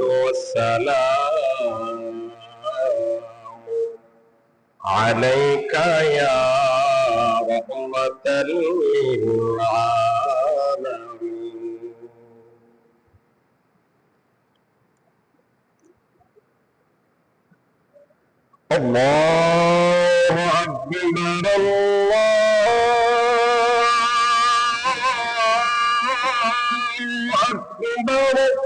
والسلام عليك يا رحمة للعالمين الله أكبر الله أكبر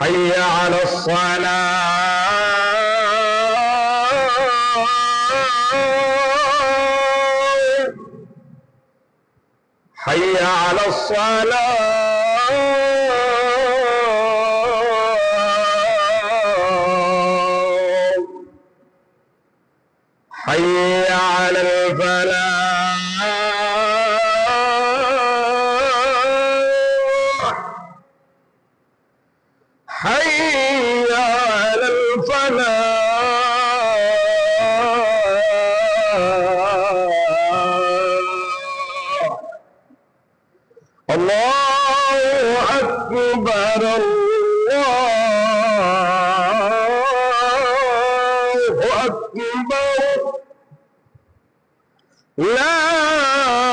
حي على الصلاة. حي على الصلاة. حي على الفلاح. حي على الفلاح. أكبر. لا